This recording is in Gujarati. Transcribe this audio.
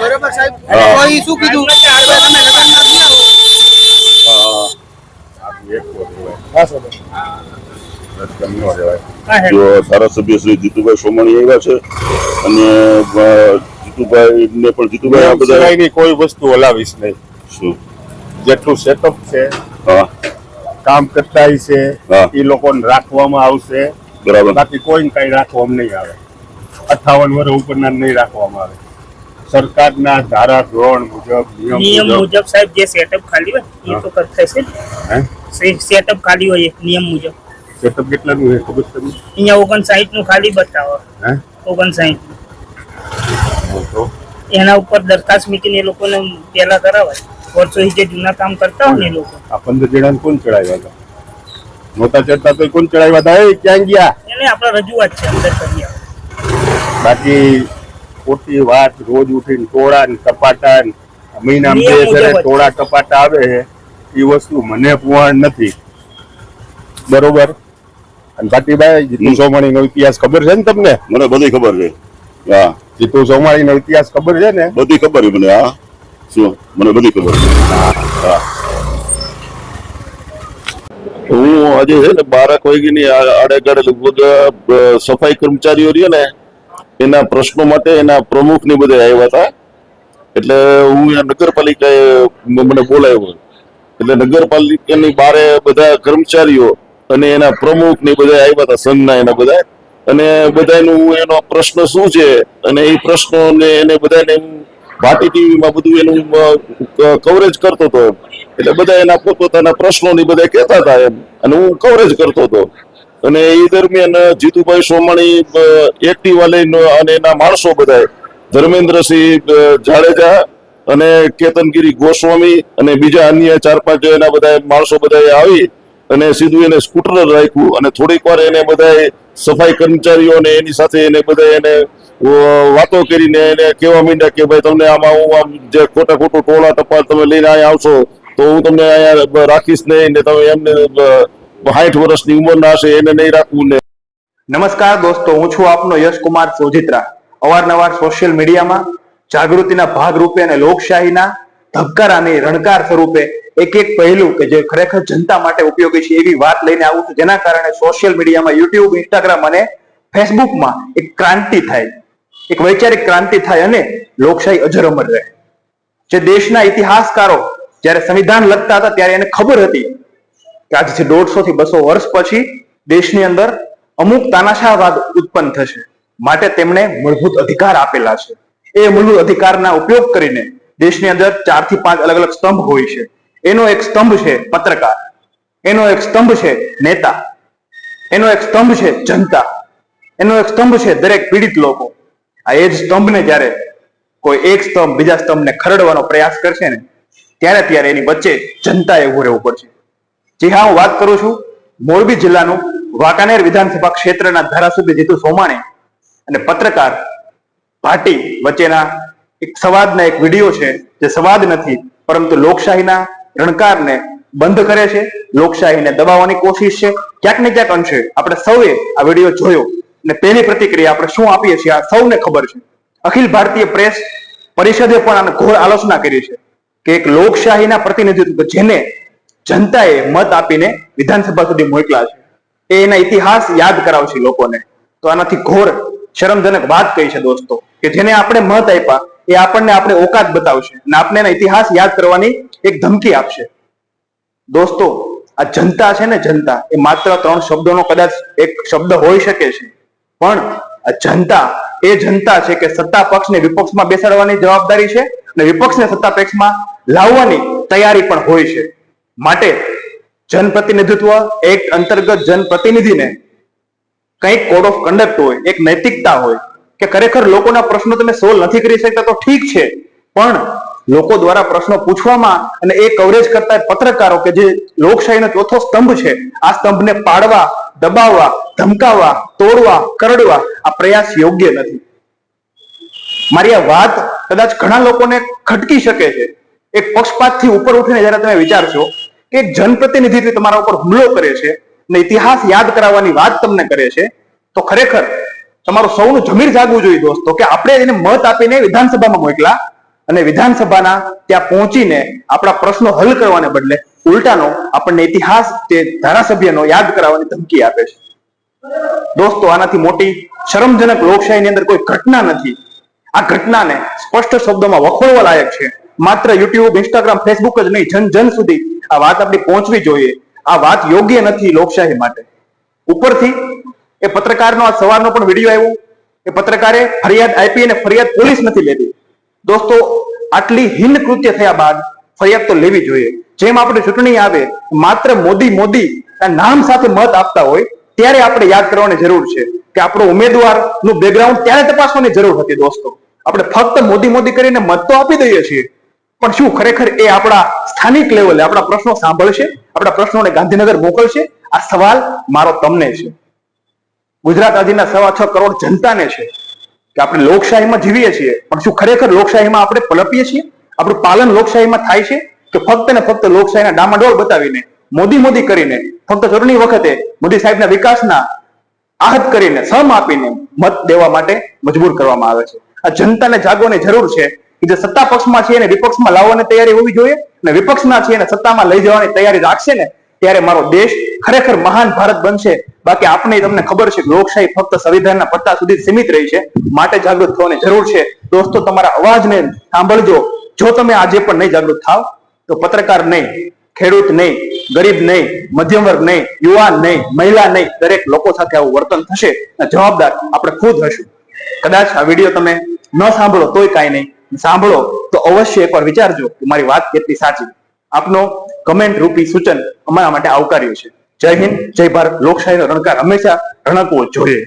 બરોબર સાહેબ? શું કીધું? કે તમે. જો ધારાસભ્ય શ્રી જીતુભાઈ સોમાણી આવ્યા છે અને જીતુભાઈ ને પણ જીતુભાઈ આ બધા કોઈ વસ્તુ હલાવીશ નહીં. શું? જેટલું સેટઅપ છે હા. કામ કરતા છે હા. એ લોકોને રાખવામાં આવશે. બરાબર. બાકી કોઈ કઈ રાખવામાં નહીં આવે. અઠાવન વર્ષ ઉપરના નહીં રાખવામાં આવે. સરકારના ધારા ધોરણ મુજબ નિયમ મુજબ. સાહેબ જે સેટઅપ ખાલી હોય એ તો કરતા સે- સેટઅપ ખાલી હોય નિયમ મુજબ. સેટઅપ કેટલાનું છે? ખબર છે તમને? અહીંયા ઓગણસાઠનું ખાલી બતાવો. હે? ઓગણસાઠ એના ઉપર દરખાસ્ત મૂકીને એ લોકોને પેલા કરાવાય. વર્ષોથી જે જૂના કામ કરતા હોય ને એ લોકો. આ પંદર જણાને કોણ ચડાવ્યા હતા? નહોતા ચડતા તો કોણ ચડાવ્યા હતા? એ ક્યાં ગયા? એને આપણે રજૂઆત છે અંદર કરી બાકી ખોટી વાત રોજ ઉઠીને ટોળા ને ટપાટા ને મહિનામાં બે. ટોળા ટપાટા આવે છે એ વસ્તુ મને પુવાણ નથી. બરોબર? અને ભાટીભાઈ જીતુ. સોમાણી નો ઇતિહાસ ખબર છે ને તમને? મને બધી ખબર છે. હા. જીતુ સોમાણી નો ઇતિહાસ ખબર છે ને? બધી ખબર છે મને હા. શું? મને બધી ખબર છે. હા. હું આજે છે ને બારક વાગ્યાની આ- આડેગાડે લગભગ સફાઈ કર્મચારીઓ રહ્યા ને એના પ્રશ્નો માટે એના પ્રમુખ ને બધા આવ્યા હતા. એટલે હું અહીંયા નગરપાલિકાએ એ મને બોલાવ્યો એટલે નગરપાલિકાની બારે બધા કર્મચારીઓ અને એના પ્રમુખ ને બધા આવ્યા હતા, સંઘના એના બધા. અને બધાનું હું એનો પ્રશ્ન શું છે? અને એ પ્રશ્નોને એને બધાને હું ભાટી ટીવીમાં બધું એનું કવરેજ કરતો હતો. એટલે બધા એના પોતપોતાના પ્રશ્નો ને બધા કહેતા હતા એમ. અને હું કવરેજ કરતો હતો. અને એ દરમિયાન જીતુભાઈ સોમાણી એક્ટિવા લઈને અને એના માણસો બધા ધર્મેન્દ્રસિંહ જાડેજા અને કેતનગીરી ગોસ્વામી અને બીજા અન્ય ચાર પાંચ એના બધા માણસો બધા આવી અને સીધું એને સ્કૂટર રાખ્યું અને થોડીક વાર એને બધા સફાઈ કર્મચારીઓ અને એની સાથે એને બધા એને વાતો કરીને એને કહેવા માંડ્યા કે ભાઈ તમને આમાં હું આમ જે ખોટા ખોટું ટોળા ટપાલ તમે લઈને અહીંયા આવશો તો હું તમને અહીંયા રાખીશ નહીં ને તમે એમને સાઠ વર્ષની ઉંમરના હશે એને નહીં રાખવું ને. નમસ્કાર દોસ્તો, હું છું આપનો યશકુમાર સોજિત્રા. અવારનવાર સોશિયલ મીડિયામાં જાગૃતિના ભાગરૂપે અને લોકશાહીના ધબકારાની રણકાર સ્વરૂપે એક એક પહેલું કે જે ખરેખર જનતા માટે ઉપયોગી છે એવી વાત લઈને આવું છું. જેના કારણે સોશિયલ મીડિયામાં યુટ્યુબ, ઇન્સ્ટાગ્રામ અને ફેસબુકમાં એક ક્રાંતિ થાય. એક વૈચારિક ક્રાંતિ થાય અને લોકશાહી અજરમર રહે. જે દેશના ઇતિહાસકારો જ્યારે સંવિધાન લખતા હતા ત્યારે એને ખબર હતી કે આજથી દોઢસો થી બસો વર્ષ પછી દેશની અંદર અમુક તાનાશાહવાદ ઉત્પન્ન થશે. માટે તેમણે મૂળભૂત અધિકાર આપેલા છે. એ મૂળભૂત અધિકારના ઉપયોગ કરીને દેશની અંદર ચારથી પાંચ અલગ અલગ સ્તંભ હોય છે. એનો એક સ્તંભ છે પત્રકાર. એનો એક સ્તંભ છે નેતા. એનો એક સ્તંભ છે જનતા. એનો એક સ્તંભ છે દરેક પીડિત લોકો. આ એ જ સ્તંભને જ્યારે કોઈ એક સ્તંભ બીજા સ્તંભને ખરડવાનો પ્રયાસ કરશે ને, ત્યારે ત્યારે એની વચ્ચે જનતાએ ઉભું રહેવું પડશે. જી હા, હું વાત કરું છું મોરબી જિલ્લાનું વાંકાનેર વિધાનસભા ક્ષેત્રના ધારાસભ્ય જીતુ સોમાણી અને પત્રકાર ભાટી વચ્ચેના એક સંવાદના એક વીડિયો છે જે સંવાદ નથી, પરંતુ લોકશાહીના રણકારને બંધ કરે છે, લોકશાહીને દબાવવાની કોશિશ છે. ક્યાંક ને ક્યાંક અંશે આપણે સૌએ આ વીડિયો જોયો અને પહેલી પ્રતિક્રિયા આપણે શું આપીએ છીએ આ સૌને ખબર છે. અખિલ ભારતીય પ્રેસ પરિષદે પણ આને ઘોર આલોચના કરી છે કે એક લોકશાહીના પ્રતિનિધિત્વ જેને જનતાએ મત આપીને વિધાનસભા સુધી મોકલા છે. એ એના ઇતિહાસ યાદ કરાવશે લોકોને. તો આનાથી ઘોર શરમજનક વાત કહી છે દોસ્તો, કે જેને આપણે મત આપ્યા, એ આપણને આપણે ઓકાત બતાવશે અને આપણે એના ઇતિહાસ યાદ કરવાની એક ધમકી આપશે. દોસ્તો, આ જનતા છે ને જનતા, એ માત્ર ત્રણ શબ્દોનો કદાચ એક શબ્દ હોઈ શકે છે. પણ આ જનતા, એ જનતા છે કે સત્તા પક્ષને વિપક્ષમાં બેસાડવાની જવાબદારી છે અને વિપક્ષને સત્તા પક્ષમાં લાવવાની તૈયારી પણ હોય છે. માટે જનપ્રતિનિધિત્વ એક્ટ અંતર્ગત જનપ્રતિનિધિને કંઈક કોડ ઓફ કન્ડક્ટ હોય, એક નૈતિકતા હોય, કે ખરેખર લોકોના પ્રશ્નો તમે સોલ્વ નથી કરી શકતા તો ઠીક છે. પણ લોકો દ્વારા પ્રશ્નો પૂછવામાં અને એ કવરેજ કરતા પત્રકારો કે જે લોકશાહીનો ચોથો સ્તંભ છે, આ સ્તંભને પાડવા, દબાવવા, ધમકાવવા, તોડવા, કરડવા આ પ્રયાસ યોગ્ય નથી. મારી આ વાત કદાચ ઘણા લોકોને ખટકી શકે છે. એક પક્ષપાતથી ઉપર ઉઠીને જયારે તમે વિચારશો કે જનપ્રતિનિધિત્વ તમારા ઉપર હુમલો કરે છે ને ઇતિહાસ યાદ કરાવવાની વાત તમને કરે છે, તો ખરેખર તમારું સૌનું જમીર જાગવું જોઈએ દોસ્તો કે આપણે એને મત આપીને વિધાનસભામાં મોકલા અને વિધાનસભાના ત્યાં પહોંચીને આપણા પ્રશ્નો હલ કરવાને બદલે ઉલટાનો આપણને ઇતિહાસ તે ધારાસભ્યનો યાદ કરાવવાની ધમકી આપે છે. દોસ્તો, આનાથી મોટી શરમજનક લોકશાહીની અંદર કોઈ ઘટના નથી. આ ઘટનાને સ્પષ્ટ શબ્દોમાં વખોડવા લાયક છે. માત્ર યુટ્યુબ ઇન્સ્ટાગ્રામ ફેસબુક જ નહીં, જન જન સુધી આ વાત આપણી પહોંચવી જોઈએ. આ વાત યોગ્ય નથી લોકશાહી માટે. ઉપરથી એ પત્રકારનો આ સવારનો પણ વીડિયો આવ્યો. એ પત્રકારે ફરિયાદ આપી અને ફરિયાદ પોલીસ નથી લેતી. દોસ્તો, આટલી હિન કૃત્ય થયા બાદ ફરિયાદ તો લેવી જોઈએ. જેમ આપણે ચૂંટણી આવે, માત્ર મોદી મોદી નામ સાથે મત આપતા હોય, ત્યારે આપણે યાદ કરવાની જરૂર છે કે આપણો ઉમેદવારનું બેકગ્રાઉન્ડ ત્યારે તપાસવાની જરૂર હતી દોસ્તો. આપણે ફક્ત મોદી મોદી કરીને મત તો આપી દઈએ છીએ. પણ શું ખરેખર એ આપણા સ્થાનિક લેવલે આપણા પ્રશ્નો સાંભળશે? આપણા પ્રશ્નોને ગાંધીનગર મોકલશે? આ સવાલ મારો તમને છે. ગુજરાત આજના સવા છ કરોડ જનતાને છે કે આપણે લોકશાહીમાં જીવીએ છીએ. પણ શું ખરેખર લોકશાહીમાં આપણે પલપીએ છીએ? આપણું પાલન લોકશાહીમાં થાય છે? કે ફક્ત ને ફક્ત લોકશાહીના ડામાડોળ બતાવીને, મોદી મોદી કરીને, ફક્ત ચૂંટણી વખતે મોદી સાહેબના વિકાસના આહત કરીને સમ આપીને મત દેવા માટે મજબૂર કરવામાં આવે છે. આ જનતાને જાગવાની જરૂર છે. જે સત્તા પક્ષમાં છે એને વિપક્ષમાં લાવવાની તૈયારી હોવી જોઈએ અને વિપક્ષના છે એને સત્તામાં લઈ જવાની તૈયારી રાખશે ને ત્યારે મારો દેશ ખરેખર મહાન ભારત બનશે. બાકી આપને તમને ખબર છે લોકશાહી ફક્ત સંવિધાનના પત્તા સુધી સીમિત રહી છે. માટે જાગૃત થવાની જરૂર છે. દોસ્તો, તમારા અવાજને સાંભળજો. જો તમે આજે પણ નહીં જાગૃત થાવ, તો પત્રકાર નહીં, ખેડૂત નહીં, ગરીબ નહીં, મધ્યમ વર્ગ નહીં, યુવાન નહીં, મહિલા નહીં, દરેક લોકો સાથે આવું વર્તન થશે. અને જવાબદાર આપણે ખુદ હશું. કદાચ આ વીડિયો તમે ન સાંભળો તોય કાંઈ નહીં. સાંભળો, તો અવશ્ય એકવાર વિચારજો કે મારી વાત કેટલી સાચી. આપનો કમેન્ટ રૂપી સૂચન અમારા માટે આવકાર્યું છે. જય હિન્દ, જય ભારત. લોકશાહીનો રણકાર હંમેશા રણકવો જોઈએ.